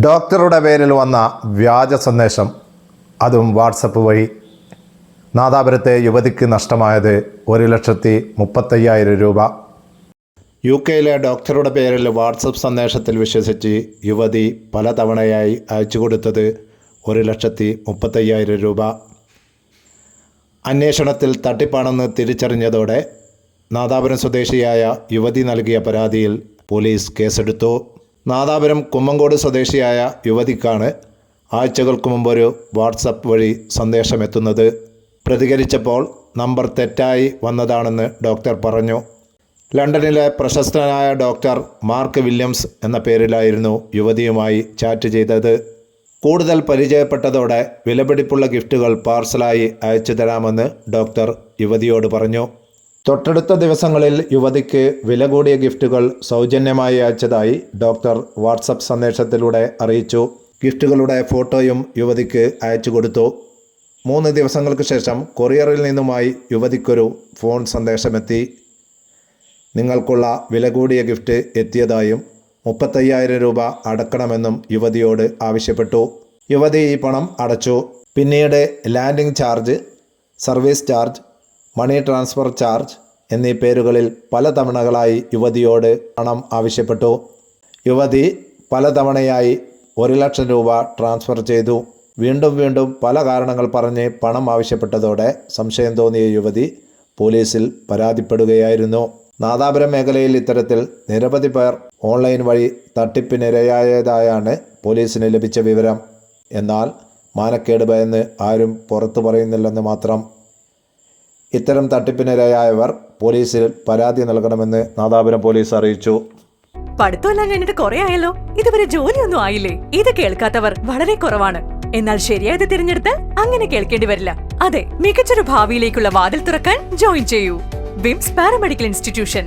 ഡോക്ടറുടെ പേരിൽ വന്ന വ്യാജ സന്ദേശം അതും വാട്സപ്പ് വഴി. നാദാപുരത്തെ യുവതിക്ക് നഷ്ടമായത് ഒരു ലക്ഷത്തി മുപ്പത്തയ്യായിരം രൂപ. യു കെയിലെ ഡോക്ടറുടെ പേരിൽ വാട്സപ്പ് സന്ദേശത്തിൽ വിശ്വസിച്ച് യുവതി പലതവണയായി അയച്ചു കൊടുത്തത് ഒരു ലക്ഷത്തി മുപ്പത്തയ്യായിരം രൂപ. അന്വേഷണത്തിൽ തട്ടിപ്പാണെന്ന് തിരിച്ചറിഞ്ഞതോടെ നാദാപുരം സ്വദേശിയായ യുവതി നൽകിയ പരാതിയിൽ പോലീസ് കേസെടുത്തു. നാദാപുരം കുമ്മങ്കോട് സ്വദേശിയായ യുവതിക്കാണ് ആഴ്ചകൾക്ക് മുമ്പ് ഒരു വാട്സപ്പ് വഴി സന്ദേശമെത്തുന്നത്. പ്രതികരിച്ചപ്പോൾ നമ്പർ തെറ്റായി വന്നതാണെന്ന് ഡോക്ടർ പറഞ്ഞു. ലണ്ടനിലെ പ്രശസ്തനായ ഡോക്ടർ മാർക്ക് വില്യംസ് എന്ന പേരിലായിരുന്നു യുവതിയുമായി ചാറ്റ് ചെയ്തത്. കൂടുതൽ പരിചയപ്പെട്ടതോടെ വിലപിടിപ്പുള്ള ഗിഫ്റ്റുകൾ പാർസലായി അയച്ചു തരാമെന്ന് ഡോക്ടർ യുവതിയോട് പറഞ്ഞു. തൊട്ടടുത്ത ദിവസങ്ങളിൽ യുവതിക്ക് വില കൂടിയ ഗിഫ്റ്റുകൾ സൗജന്യമായി അയച്ചതായി ഡോക്ടർ വാട്സപ്പ് സന്ദേശത്തിലൂടെ അറിയിച്ചു. ഗിഫ്റ്റുകളുടെ ഫോട്ടോയും യുവതിക്ക് അയച്ചു കൊടുത്തു. മൂന്ന് ദിവസങ്ങൾക്ക് ശേഷം കൊറിയറിൽ നിന്നുമായി യുവതിക്കൊരു ഫോൺ സന്ദേശമെത്തി. നിങ്ങൾക്കുള്ള വില കൂടിയ ഗിഫ്റ്റ് എത്തിയതായും മുപ്പത്തയ്യായിരം രൂപ അടക്കണമെന്നും യുവതിയോട് ആവശ്യപ്പെട്ടു. യുവതി ഈ പണം അടച്ചു. പിന്നീട് landing charge service charge money transfer charge എന്നീ പേരുകളിൽ പല തവണകളായി യുവതിയോട് പണം ആവശ്യപ്പെട്ടു. യുവതി പലതവണയായി ഒരു ലക്ഷം രൂപ ട്രാൻസ്ഫർ ചെയ്തു. വീണ്ടും വീണ്ടും പല കാരണങ്ങൾ പറഞ്ഞ് പണം ആവശ്യപ്പെട്ടതോടെ സംശയം തോന്നിയ യുവതി പോലീസിൽ പരാതിപ്പെടുകയായിരുന്നു. നാദാപുരം മേഖലയിൽ ഇത്തരത്തിൽ നിരവധി പേർ ഓൺലൈൻ വഴി തട്ടിപ്പിനിരയായതായാണ് പോലീസിന് ലഭിച്ച വിവരം. എന്നാൽ മാനക്കേട് ഭയന്ന് ആരും പുറത്തു പറയുന്നില്ലെന്ന് മാത്രം ഇത്തരം തട്ടിപ്പിനിരയായവർ പോലീസിൽ പരാതി നൽകണമെന്ന് നാദാപുരം പോലീസ് അറിയിച്ചു. പഠിത്തമെല്ലാം കഴിഞ്ഞിട്ട് കുറെ ആയല്ലോ. ഇതുവരെ ജോലിയൊന്നും ആയില്ലേ? ഇത് കേൾക്കാത്തവർ വളരെ കുറവാണ്. എന്നാൽ ശരിയായത് തിരഞ്ഞെടുത്താൽ അങ്ങനെ കേൾക്കേണ്ടി വരില്ല. അതെ മികച്ചൊരു ഭാവിയിലേക്കുള്ള വാതിൽ തുറക്കാൻ ജോയിൻ ചെയ്യൂ. VIMS paramedical institution.